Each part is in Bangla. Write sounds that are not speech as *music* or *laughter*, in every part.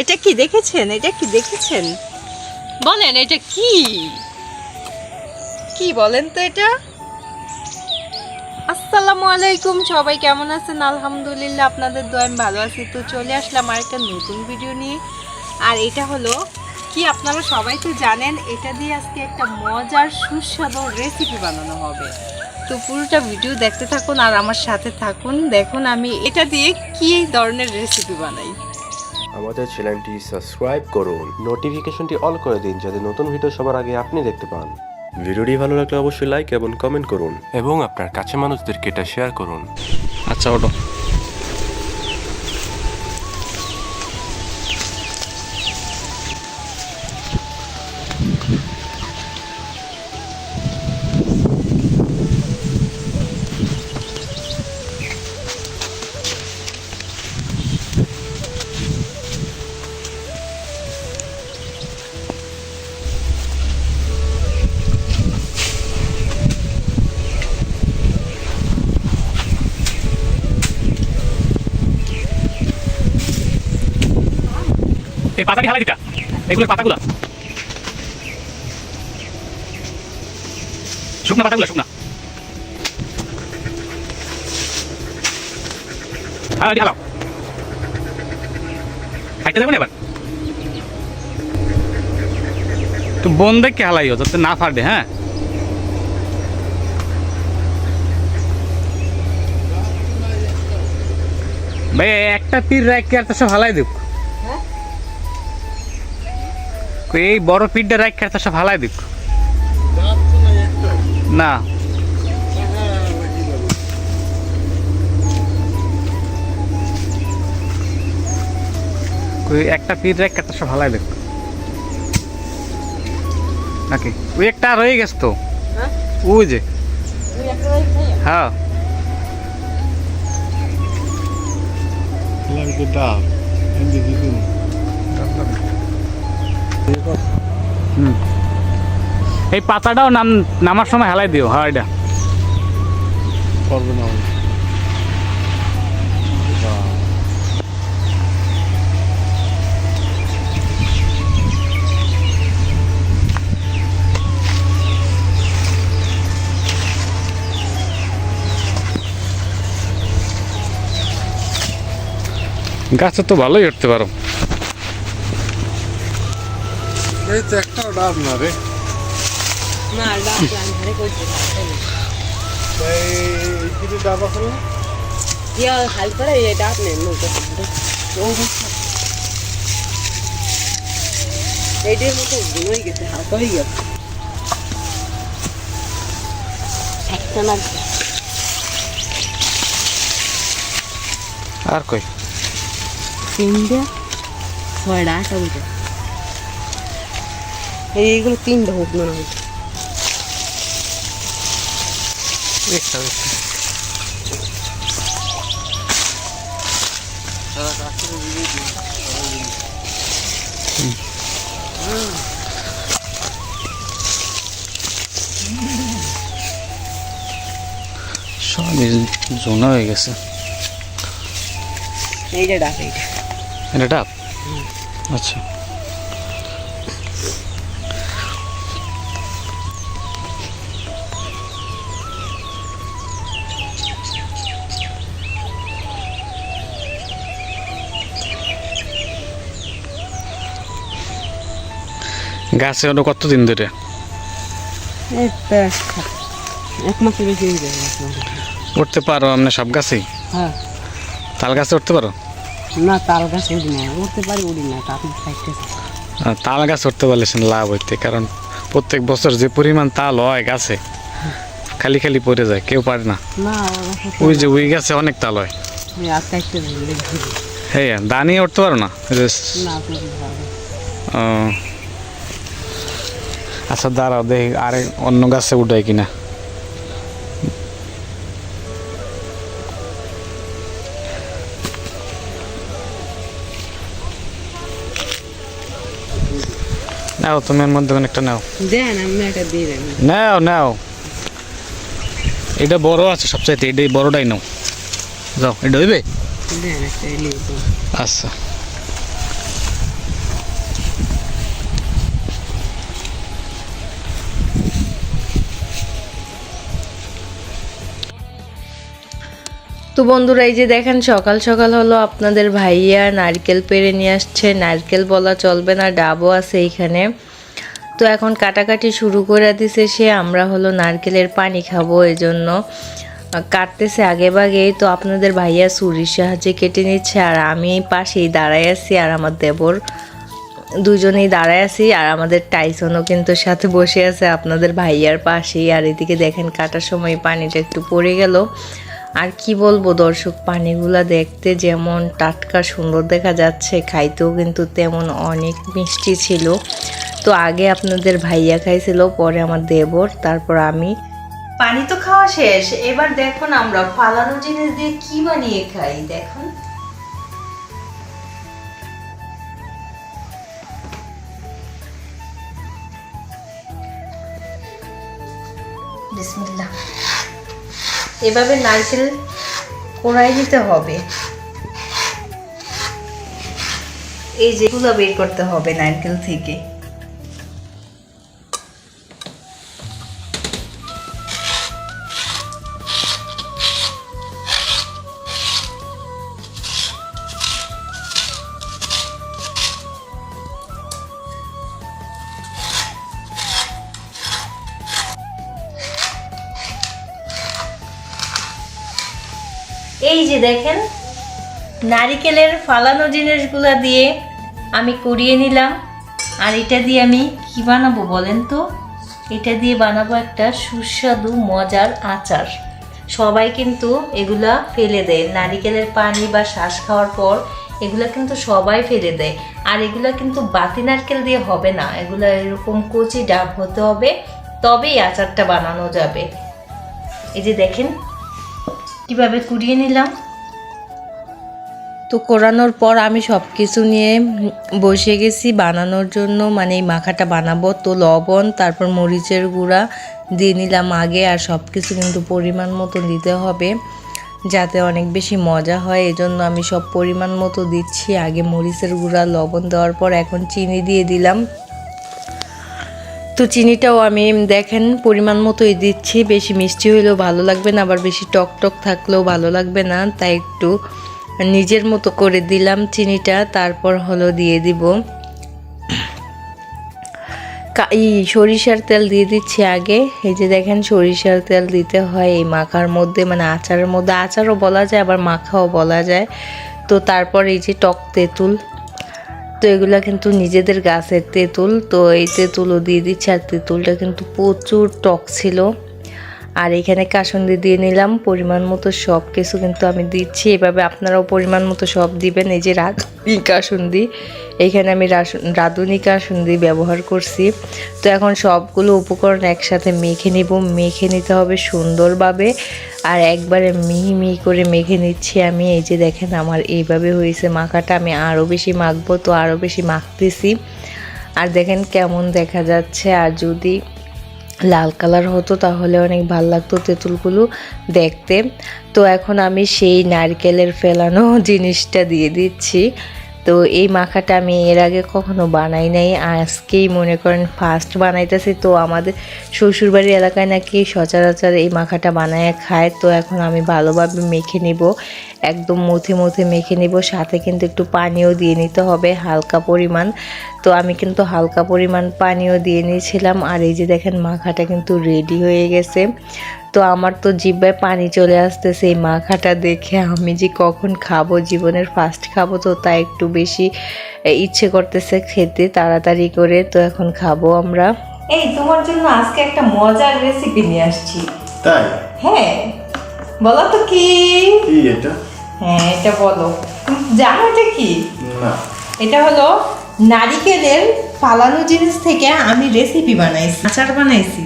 এটা কি দেখেছেন? এটা কি দেখেছেন? বলেন এটা কি? কি বলেন তো এটা? আসসালামু আলাইকুম সবাই কেমন আছেন? আলহামদুলিল্লাহ আপনাদের দোয়া আমি ভালো আছি। তো চলে আসলাম আর একটা নতুন ভিডিও নিয়ে। আর এটা হলো কি আপনারা সবাই তো জানেন এটা দিয়ে আজকে একটা মজার সুস্বাদু রেসিপি বানানো হবে। তো পুরোটা ভিডিও দেখতে থাকুন আর আমার সাথে থাকুন। দেখুন আমি এটা দিয়ে কি ধরনের রেসিপি বানাই। আমাদের চ্যানেলটি সাবস্ক্রাইব করুন। নোটিফিকেশনটি অল করে দিন যাতে নতুন ভিডিও সবার আগে আপনি দেখতে পান। ভিডিওটি ভালো লাগলে অবশ্যই লাইক এবং কমেন্ট করুন। এবং আপনার কাছে মানুষদেরকে এটা শেয়ার করুন। আচ্ছা ওটো পাতাটি হালাই দিটা এগুলো পাতাগুলো। শুকনা পাতাগুলো, শুকনা। হ্যাঁ খাইতে এবার? তো বন দেখে হালাইও, যাতে না ফাটে হ্যাঁ? ভাই, একটা তীর রাখকে আর তো সব হালাই দেব। এই বড় পিঠটা আর তো সব হালাই দেব না। একটা পিঠ আর তো সব হালাই দেব নাকি? ওই একটা রয়ে গেছে তো। হ্যাঁ? ওই যে। হ্যাঁ Largo ডাব এমনি হুম। এই পাতাটাও নাম নামার সময় হেলাই দিও হ্যাঁ এটা। করবে না গাছে তো ভালোই উঠতে পারো। এই তো একটা ডাব না রে। না ডাব ধারে তাই এই কিনে ডাব আছে না? ইয়া হাল করে এই ডাব নেন নৌকা এইটার মতো হয়ে গেছে হালকা হয়ে গেছে একটা। না। আর কই? তিনটে ছয়টা আটটা উঠে এইগুলো তিনটে হোক মনে হয়। জোনা হয়ে গেছে। এইটা ডাব এইটা। এটা ডাব আচ্ছা। গাছে ওটা কতদিন ধরে? এক- মাসের বেশি। উঠতে পারো আপনি সব গাছেই হ্যাঁ। তাল গাছে উঠতে পারো? না তাল গাছ উড়ি না। উঠতে পারি উড়ি না তাল গাছ উঠতে পারলে লাভ হইতে কারণ প্রত্যেক বছর যে পরিমাণ তাল হয় গাছে খালি খালি পড়ে যায় কেউ পারে না। ওই যে ওই গাছে অনেক তাল হয়। হ্যাঁ দাঁড়িয়ে উঠতে পারো না ওই যে স- না আপনি পারবেন ও। আচ্ছা দাঁড়াও দেখি আরে অন্য গাছে উঠাই কিনা। নাও তুমি এর মধ্যে একটা নাও। দেন আমি একটা দিয়ে দেন। নাও নাও। এটা বড় আছে সবচাইতে এটাই বড়টাই নাও। যাও এটা হইবে? দেন একটা আচ্ছা। তো বন্ধুরা, এই যে দেখেন, সকাল সকাল হলো আপনাদের ভাইয়া নারকেল পেরে নিয়ে আসছে। নারকেল বলা চলবে না, ডাবও আছে এইখানে। তো এখন কাটাকাটি শুরু করে দিছে সে, আমরা হলো নারকেলের পানি খাব এই জন্য কাটতেছে আগে বাগেই তো আপনাদের ভাইয়া ছুরির সাহায্যে কেটে নিচ্ছে, আর আমি পাশেই দাঁড়ায় আছি আর আমার দেবর। দুজনেই দাঁড়ায় আছি, আর আমাদের টাইসনও কিন্তু সাথে বসে আছে আপনাদের ভাইয়ার পাশেই। আর এদিকে দেখেন, কাটার সময় পানিটা একটু পড়ে গেল। আর কি বলব দর্শক, পানিগুলা দেখতে যেমন টাটকা সুন্দর দেখা যাচ্ছে, খাইতেও কিন্তু তেমন অনেক মিষ্টি ছিল। তো আগে আপনাদের ভাইয়া খাইছিল, পরে আমার দেবর, তারপর আমি। পানি তো খাওয়া শেষ, এবার দেখুন আমরা ফালানো জিনিস দিয়ে কি বানিয়ে খাই, দেখুন। বিসমিল্লাহ। এভাবে নারকেল কোড়াই দিতে হবে। এই যেগুলো বের করতে হবে নারকেল থেকে। দেখেন, নারিকেলের ফালানো জিনিসগুলা দিয়ে আমি কুড়িয়ে নিলাম। আর এটা দিয়ে আমি কি বানাবো বলেন তো? এটা দিয়ে বানাবো একটা সুস্বাদু, মজার আচার। সবাই কিন্তু এগুলা ফেলে দেয়। নারিকেলের পানি বা শ্বাস খাওয়ার পর এগুলা কিন্তু সবাই ফেলে দেয়। আর এগুলা কিন্তু বাতি নারকেল দিয়ে হবে না। এগুলা এরকম কচি ডাব হতে হবে, তবেই আচারটা বানানো যাবে। এই যে দেখেন, কীভাবে কুড়িয়ে নিলাম। তো কোরানোর পর আমি সব কিছু নিয়ে বসে গেছি বানানোর জন্য। মানে এই মাখাটা বানাবো। তো লবণ, তারপর মরিচের গুঁড়া দিয়ে নিলাম আগে আর সব কিছু কিন্তু পরিমাণ মতো দিতে হবে যাতে অনেক বেশি মজা হয়। এজন্য আমি সব পরিমাণ মতো দিচ্ছি। আগে মরিচের গুঁড়া, লবণ দেওয়ার পর এখন চিনি দিয়ে দিলাম। তো চিনিটাও আমি দেখেন পরিমাণ মতোই দিচ্ছি। বেশি মিষ্টি হইলেও ভালো লাগবে না, আবার বেশি টক টক থাকলেও ভালো লাগবে না। তাই একটু নিজের মতো করে দিলাম চিনিটা, তারপর হলো দিয়ে দিব। কা- ই সরিষার তেল দিয়ে দিচ্ছি আগে। এই যে দেখেন সরিষার তেল দিতে হয় এই মাখার মধ্যে মানে আচারের মধ্যে। আচারও বলা যায়, আবার মাখাও বলা যায়। তো তারপর এই যে টক তেঁতুল। তো এগুলো কিন্তু নিজেদের গাছের তেঁতুল। তো এই তেঁতুলও দিয়ে দিচ্ছি, আর তেঁতুলটা কিন্তু প্রচুর টক ছিল। আর এখানে কাসুন্দি দিয়ে নিলাম, পরিমাণ মতো সব কিছু কিন্তু আমি দিচ্ছি। এভাবে আপনারাও পরিমাণ মতো সব দিবেন, এই যে রাধুনি কাসুন্দি। এইখানে আমি রাঁধুনি কাসুন্দি ব্যবহার করছি। তো এখন সবগুলো উপকরণ একসাথে মেখে নিব। মেখে নিতে হবে সুন্দরভাবে। আর একবারে মিহি মিহি করে মেখে নিচ্ছি আমি। এই যে দেখেন আমার এইভাবে হয়েছে মাখাটা। আমি আরও বেশি মাখবো, তো আরও বেশি মাখতেছি। আর দেখেন কেমন দেখা যাচ্ছে। আর যদি লাল কালার হতো, তাহলে অনেক ভালো লাগতো তেঁতুলগুলো দেখতে। তো এখন আমি সেই নারকেলের ফেলানো *laughs* জিনিসটা দিয়ে দিচ্ছি। তো এই মাখাটা আমি এর আগে কখনো বানাই নাই। আজকেই মনে করেন ফার্স্ট বানাইতেছি। তো আমাদের শ্বশুরবাড়ির এলাকায় নাকি সচরাচর এই মাখাটা বানায় খায়। তো এখন আমি ভালোভাবে মেখে নিব। একদম মুথে মুথে মেখে নিব। সাথে কিন্তু একটু পানিও দিয়ে নিতে হবে, হালকা পরিমাণ। তো আমি কিন্তু হালকা পরিমাণ পানিও দিয়ে নিয়েছিলাম। আর এই যে দেখেন মাখাটা কিন্তু রেডি হয়ে গেছে। তো আমার তো জিব্বায় পানি চলে আসতেছে এই মাখাটা দেখে আমি যে কখন খাব জীবনের ফার্স্ট খাব তো তাই একটু বেশি ইচ্ছে করতেছে খেতে তাড়াতাড়ি করে তো এখন খাব আমরা। এই তোমার জন্য আজকে একটা মজার রেসিপি নিয়ে আসছি। তাই? হ্যাঁ বলো তো কি? কি এটা? হ্যাঁ এটা বলো। জানো এটা কি? না। এটা হলো নারিকেলের ফালানো জিনিস থেকে আমি রেসিপি বানাইছি আচার বানাইছি।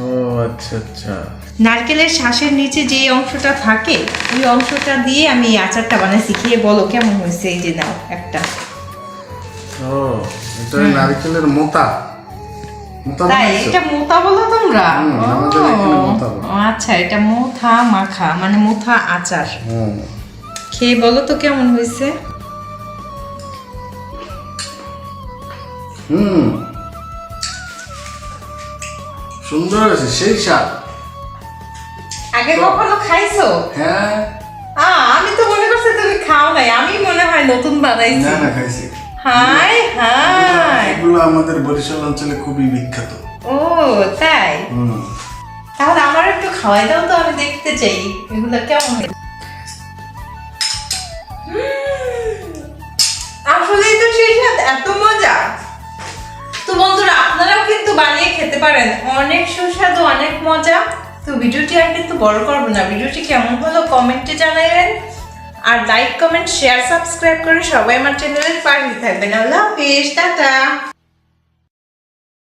ও আচ্ছা আচ্ছা। নারকেলের শ্বাসের নিচে যে অংশটা থাকে ওই অংশটা দিয়ে আমি এই আচারটা বানাইছি। খেয়ে বলো কেমন হয়েছে? এই যে নাও একটা। ও এটা নারকেলের মোতা। তাই এটা বলো তোমরা? আচ্ছা এটা মোথা মাখা মানে মোথা আচার। হুম। খেয়ে বলো তো কেমন হয়েছে? হুম। সুন্দর আছে সেই স্বাদ। আগে কখনো খাইছো? হ্যাঁ। আ, আমি তো মনে করছি তুমি খাও নাই। আমি মনে হয় নতুন বানাইছি। না না খাইছি। হাই হাই। এগুলো আমাদের বরিশাল অঞ্চলে খুবই বিখ্যাত। ও তাই? তাহলে আমার একটু খাওয়াই দাও তো আমি দেখতে চাই। এগুলো কেমন। আসলেই তো সেই স্বাদ এত মজা। তো বন্ধুরা আপনারাও কিন্তু বানিয়ে খেতে পারেন। অনেক সুস্বাদু অনেক মজা। তো ভিডিওটি আর কিন্তু বড় করব না। ভিডিওটি কেমন হলো কমেন্টে জানাবেন। আর লাইক কমেন্ট শেয়ার সাবস্ক্রাইব করে সবাই আমার চ্যানেলের পাশে থাকবেন। আল্লাহ হাফিজ, টাটা।